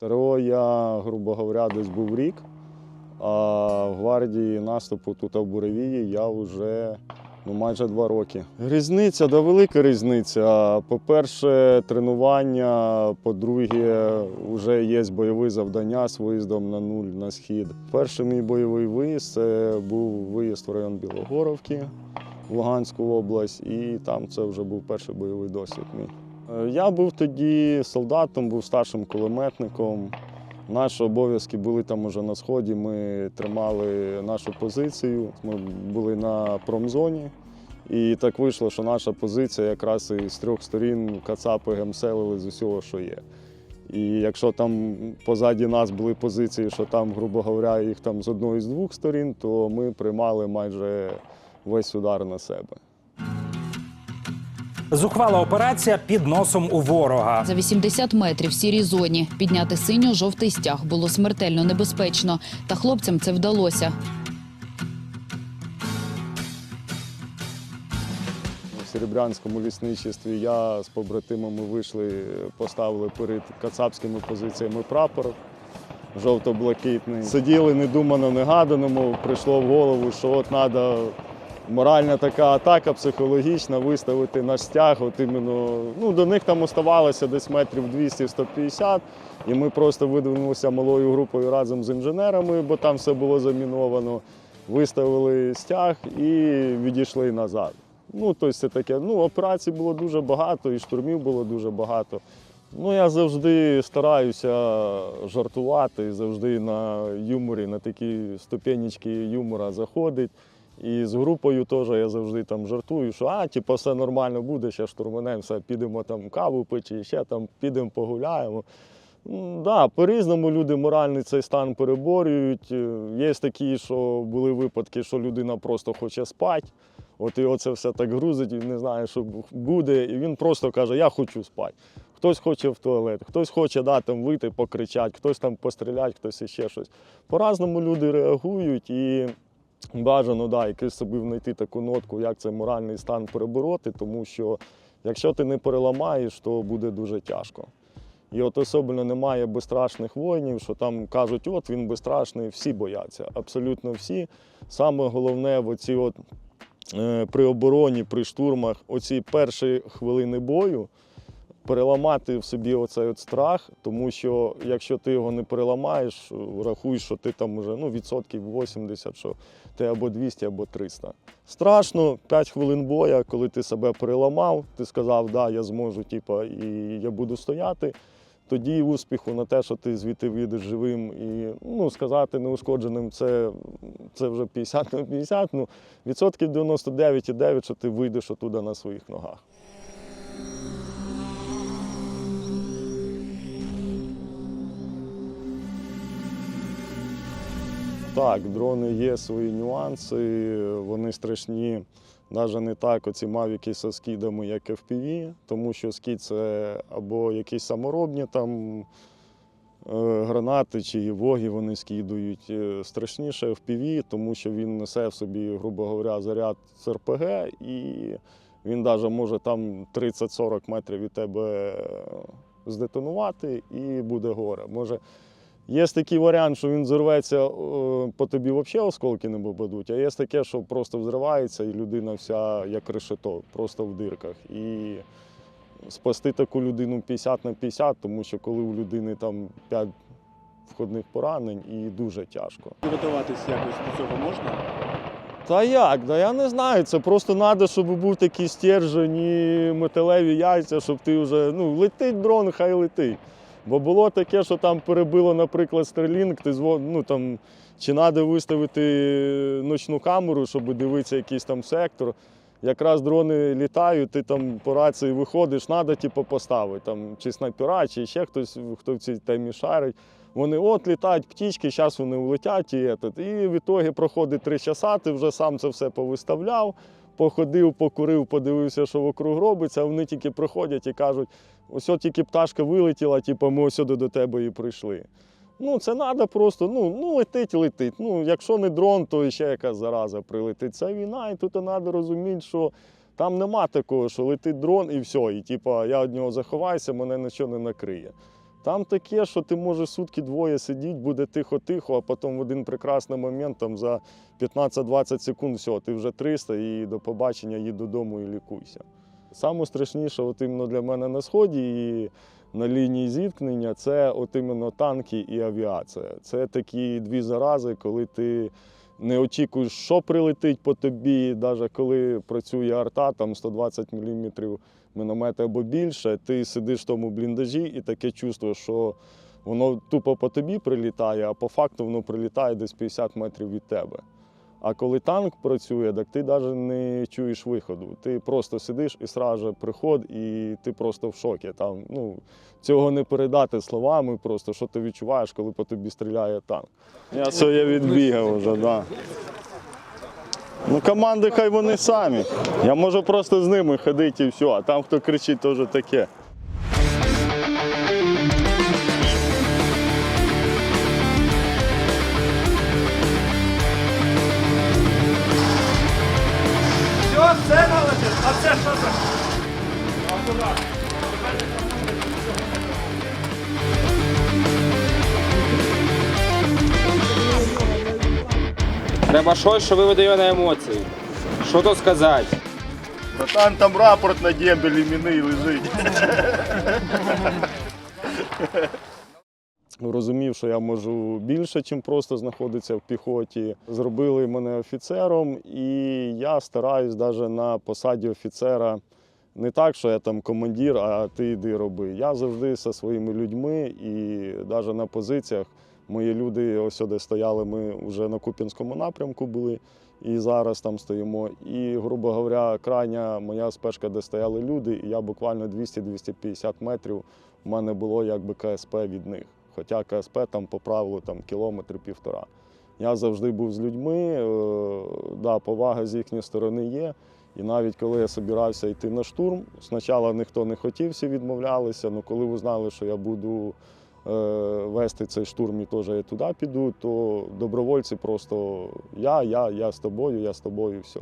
ТРО я, грубо говоря, десь був рік, а в гвардії наступу тут в Буревії я вже ну, майже два роки. Різниця, да велика різниця. По-перше, тренування, по-друге, вже є бойові завдання з виїздом на нуль на схід. Перший мій бойовий виїзд це був виїзд в район Білогоровки в Луганську область, і там це вже був перший бойовий досвід мій. Е, Я був тоді солдатом, був старшим кулеметником. Наші обов'язки були там уже на сході. Ми тримали нашу позицію. Ми були на промзоні. І так вийшло, що наша позиція якраз із трьох сторін кацапи гемселили з усього, що є. І якщо там позаді нас були позиції, що там, грубо говоря, їх там з одної з двох сторін, то ми приймали майже весь удар на себе. Зухвала операція під носом у ворога. За 80 метрів в сірій зоні підняти синьо-жовтий стяг було смертельно небезпечно, та хлопцям це вдалося. У Серебрянському лісничестві я з побратимами вийшли, поставили перед кацапськими позиціями прапор жовто-блакитний. Сиділи недумано, негаданому, прийшло в голову, що от треба моральна така атака психологічна, виставити наш стяг. От іменно, ну, до них там оставалося десь метрів 200-150, і ми просто видвинулися малою групою разом з інженерами, бо там все було заміновано. Виставили стяг і відійшли назад. Ну, тобто це таке, ну, операцій було дуже багато, і штурмів було дуже багато. Ну, я завжди стараюся жартувати, завжди на юморі, на такі ступенечки юмора заходить. І з групою теж я завжди там жартую, що а, типу, все нормально буде, ще штурманемо, все, підемо там каву пити, ще там підемо погуляємо. Да, по-різному люди моральний цей стан переборюють. Е, Є такі, що були випадки, що людина просто хоче спати. От і оце все так грузить, він не знає, що буде. І він просто каже, я хочу спати. Хтось хоче в туалет, хтось хоче да, там вийти, покричати, хтось там постріляти, хтось іще щось. По-разному люди реагують і бажано да, якось собі знайти таку нотку, як цей моральний стан перебороти, тому що якщо ти не переламаєш, то буде дуже тяжко. І от особливо немає безстрашних воїнів, що там кажуть, от він безстрашний, всі бояться, абсолютно всі. Саме головне в оці от, е, при обороні, при штурмах, оці перші хвилини бою переламати в собі оцей от страх, тому що якщо ти його не переламаєш, рахуй, що ти там уже ну, відсотків 80, що ти або 200, або 300. Страшно, 5 хвилин боя, коли ти себе переламав, ти сказав, да, я зможу, типа, і я буду стояти. Тоді успіху на те, що ти звідти вийдеш живим і ну, сказати неушкодженим, це, це вже 50 на 50, ну, відсотків 99,9, що ти вийдеш оттуда на своїх ногах. Так, дрони є свої нюанси, вони страшні. Навіть не так оці мавіки зі скидами, як FPV, тому що скид це або якісь саморобні там е, гранати чи воги вони скидують. Е, Страшніше FPV, тому що він несе в собі, грубо говоря, заряд з РПГ, і він навіть може там 30-40 метрів від тебе здетонувати і буде горе. Може, Є такий варіант, що він зірветься, е, по тобі взагалі осколки не попадуть, а є таке, що просто взривається і людина вся як решето, просто в дирках. І спасти таку людину 50 на 50, тому що коли у людини там 5 входних поранень і дуже тяжко. Готуватись якось до цього можна? Та як? Да я не знаю. Це просто треба, щоб був такий стержень і металеві яйця, щоб ти вже ну, летить дрон, хай летить. Бо було таке, що там перебило, наприклад, Starlink, ти ну, там, чи треба виставити ночну камеру, щоб дивитися якийсь там сектор. Якраз дрони літають, ти там по рації виходиш, треба типу, поставити. Там, чи снайпера, чи ще хтось, хто в цій темі шарить. Вони от літають птічки, зараз вони улетять і, і в ітогі проходить три часа, ти вже сам це все повиставляв, походив, покурив, подивився, що вокруг робиться, а вони тільки приходять і кажуть, ось тільки пташка вилетіла, типу, ми ось сюди до тебе і прийшли. Ну, це треба просто, ну, ну летить, летить. Ну, якщо не дрон, то ще якась зараза прилетить. Це війна, і тут треба розуміти, що там нема такого, що летить дрон і все. І типу, я від нього заховаюся, мене нічого не накриє. Там таке, що ти можеш сутки двоє сидіти, буде тихо-тихо, а потім в один прекрасний момент там за 15-20 секунд все, ти вже 300 і до побачення їдь додому і лікуйся. Саме страшніше, от іменно для мене на сході і на лінії зіткнення, це от іменно танки і авіація. Це такі дві зарази, коли ти не очікуєш, що прилетить по тобі, навіть коли працює арта, там 120 мм міномети або більше, ти сидиш в тому бліндажі і таке чувство, що воно тупо по тобі прилітає, а по факту воно прилітає десь 50 метрів від тебе. А коли танк працює, так ти навіть не чуєш виходу. Ти просто сидиш і сразу приход, і ти просто в шокі. Там, ну, цього не передати словами, просто що ти відчуваєш, коли по тобі стріляє танк. Я я відбігав вже, так. Да. Ну, команди хай вони самі. Я можу просто з ними ходити і все, а там хто кричить, теж таке. Це молодець, а це що за? Треба щось, що виведе його на емоції. Що то сказати? Братан, там рапорт на дембелі міни лежить. Розумів, що я можу більше, ніж просто знаходитися в піхоті. Зробили мене офіцером, і я стараюсь навіть на посаді офіцера не так, що я там командир, а ти йди роби. Я завжди зі своїми людьми і навіть на позиціях мої люди ось сюди стояли. Ми вже на Куп'янському напрямку були і зараз там стоїмо. І, грубо говоря, крайня моя спешка, де стояли люди, і я буквально 200-250 метрів у мене було якби КСП від них. Хоча КСП там по правилу там, кілометр півтора. Я завжди був з людьми, е, да, повага з їхньої сторони є. І навіть коли я собирався йти на штурм, спочатку ніхто не хотів, всі відмовлялися. але коли узнали, що я буду е, вести цей штурм і теж я туди піду, то добровольці просто я, я, я з тобою, я з тобою все.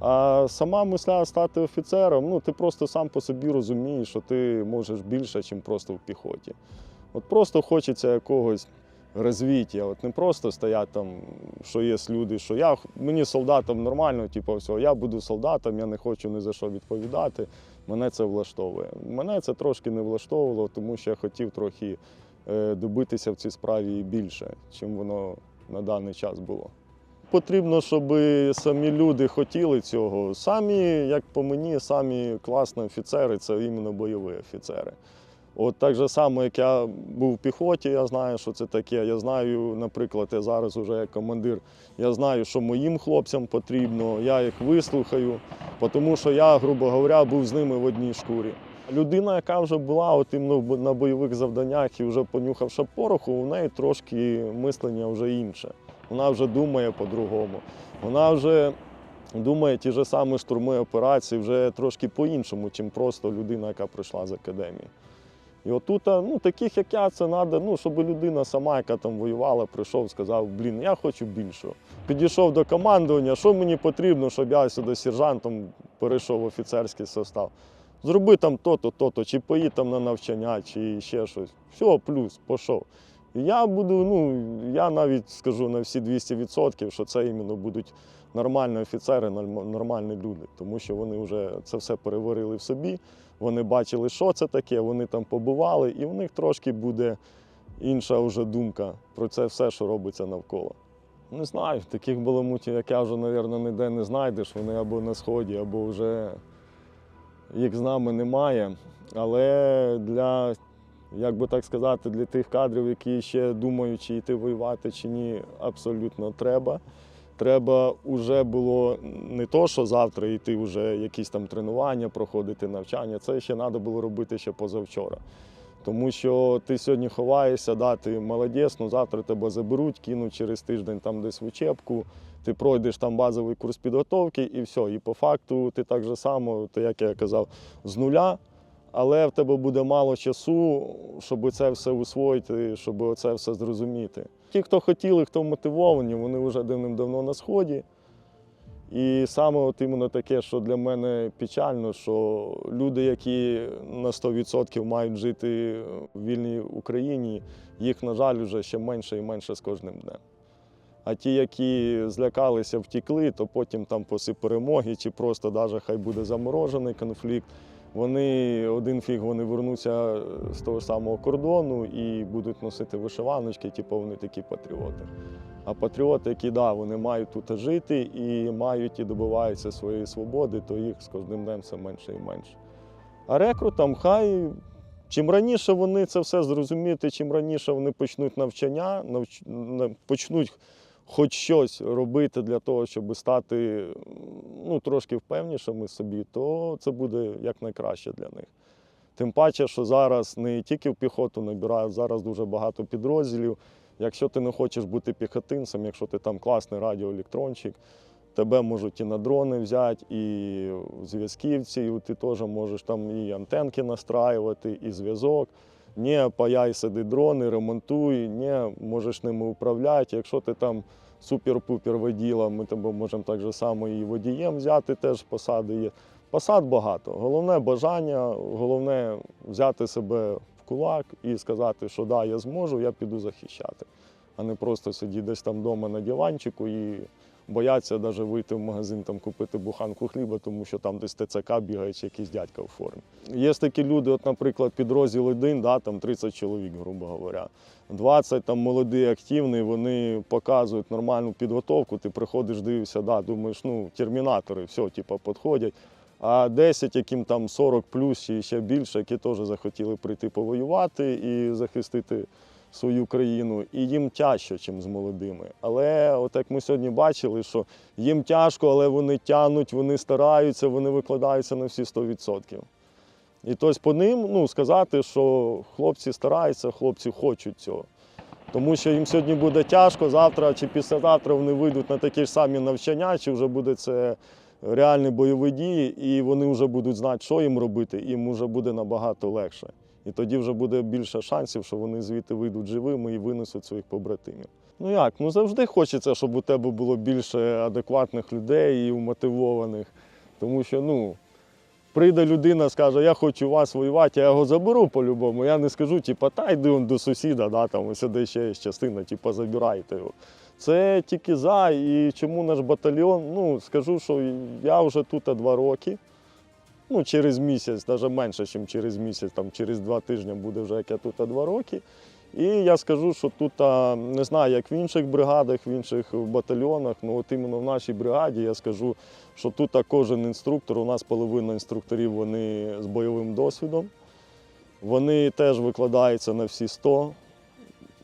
А сама мисля стати офіцером, ну ти просто сам по собі розумієш, що ти можеш більше, ніж просто в піхоті. От просто хочеться якогось розвіття. От не просто стоять там, що є люди, що я мені солдатом нормально, типу, все, я буду солдатом, я не хочу ні за що відповідати. Мене це влаштовує. Мене це трошки не влаштовувало, тому що я хотів трохи е, добитися в цій справі більше, чим воно на даний час було. Потрібно, щоб самі люди хотіли цього. Самі, як по мені, самі класні офіцери це іменно бойові офіцери. От так же само, як я був в піхоті, я знаю, що це таке. Я знаю, наприклад, я зараз вже як командир, я знаю, що моїм хлопцям потрібно, я їх вислухаю, тому що я, грубо говоря, був з ними в одній шкурі. Людина, яка вже була от іменно на бойових завданнях і вже понюхавши пороху, у неї трошки мислення вже інше. Вона вже думає по-другому. Вона вже думає ті ж самі штурми операції вже трошки по-іншому, чим просто людина, яка прийшла з академії. І отут, ну, таких як я, це треба, ну, щоб людина сама, яка там воювала, прийшов, сказав, блін, я хочу більшого. Підійшов до командування, що мені потрібно, щоб я сюди сержантом перейшов в офіцерський состав. Зроби там то-то, то-то, чи поїдь там на навчання, чи ще щось. Все, плюс, пішов. Я буду, ну, я навіть скажу на всі 200%, що це іменно будуть нормальні офіцери, нормальні люди, тому що вони вже це все переварили в собі. Вони бачили, що це таке, вони там побували, і в них трошки буде інша вже думка про це все, що робиться навколо. Не знаю, таких баламутів, як я вже, мабуть, ніде не знайдеш. Вони або на сході, або вже їх з нами немає. Але для, як би так сказати, для тих кадрів, які ще думають, чи йти воювати, чи ні, абсолютно треба. Треба вже було не то, що завтра йти вже якісь там тренування, проходити навчання. Це ще треба було робити ще позавчора. Тому що ти сьогодні ховаєшся, да, ти молодець, ну завтра тебе заберуть, кинуть через тиждень там десь в учебку, ти пройдеш там базовий курс підготовки і все. І по факту ти так же само, то як я казав, з нуля, але в тебе буде мало часу, щоб це все усвоїти, щоб це все зрозуміти. Ті, хто хотіли, хто мотивовані, вони вже давним-давно на сході. І саме от іменно таке, що для мене печально, що люди, які на 100% мають жити в вільній Україні, їх, на жаль, вже ще менше і менше з кожним днем. А ті, які злякалися, втікли, то потім там після перемоги, чи просто навіть хай буде заморожений конфлікт, вони один фіг вони вернуться з того самого кордону і будуть носити вишиваночки, типу вони такі патріоти. А патріоти, які да, вони мають тут жити і мають і добиваються своєї свободи, то їх з кожним днем все менше і менше. А рекрутам хай чим раніше вони це все зрозуміють, чим раніше вони почнуть навчання, навч... почнуть хоч щось робити для того, щоб стати ну, трошки впевнішими собі, то це буде якнайкраще для них. Тим паче, що зараз не тільки в піхоту набирають, зараз дуже багато підрозділів. Якщо ти не хочеш бути піхотинцем, якщо ти там класний радіоелектрончик, тебе можуть і на дрони взяти, і зв'язківці, і ти теж можеш там і антенки настраювати, і зв'язок. Ні, паяй сиди дрони, ремонтуй, ні, можеш ними управляти. Якщо ти там супер-пупер воділа, ми тебе можемо так же само і водієм взяти, теж посади є. Посад багато. Головне бажання, головне взяти себе в кулак і сказати, що да, я зможу, я піду захищати, а не просто сидіти десь там вдома на диванчику і бояться навіть вийти в магазин там купити буханку хліба, тому що там десь ТЦК бігає чи якийсь дядька в формі. Є такі люди, от, наприклад, підрозділ один, да, там 30 чоловік, грубо говоря. 20 там молодий, активний, вони показують нормальну підготовку. Ти приходиш, дивишся, да, думаєш, ну, термінатори, все, типу, підходять. А 10, яким там 40 плюс і ще більше, які теж захотіли прийти повоювати і захистити свою країну, і їм тяжче, ніж з молодими. Але от як ми сьогодні бачили, що їм тяжко, але вони тягнуть, вони стараються, вони викладаються на всі 100%. І тобто по ним ну, сказати, що хлопці стараються, хлопці хочуть цього. Тому що їм сьогодні буде тяжко, завтра чи післязавтра вони вийдуть на такі ж самі навчання, чи вже буде це реальні бойові дії, і вони вже будуть знати, що їм робити, і їм вже буде набагато легше. І тоді вже буде більше шансів, що вони звідти вийдуть живими і винесуть своїх побратимів. Ну як? Ну завжди хочеться, щоб у тебе було більше адекватних людей і мотивованих. Тому що, ну, прийде людина, скаже, я хочу вас воювати, я його заберу по-любому. Я не скажу, типу, та йди он до сусіда, да, там ось ще є частина, типу, забирайте його. Це тільки за. І чому наш батальйон? Ну, скажу, що я вже тут два роки. Ну, через місяць, навіть менше, ніж через місяць, там через два тижні буде вже як я тут два роки. І я скажу, що тут не знаю, як в інших бригадах, в інших батальйонах, ну от іменно в нашій бригаді я скажу, що тут кожен інструктор, у нас половина інструкторів вони з бойовим досвідом. Вони теж викладаються на всі 100.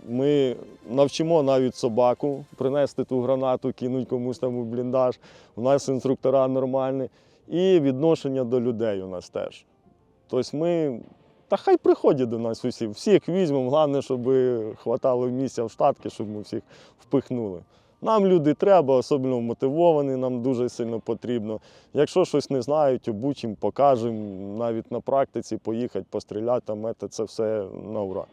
Ми навчимо навіть собаку принести ту гранату, кинуть комусь там у бліндаж. У нас інструктора нормальні. І відношення до людей у нас теж. Тобто ми. Та хай приходять до нас усі. Всіх візьмемо, головне, щоб хватало місця в штатки, щоб ми всіх впихнули. Нам люди треба, особливо мотивовані, нам дуже сильно потрібно. Якщо щось не знають, обучимо, покажемо, навіть на практиці поїхати, постріляти, там, це все на ура.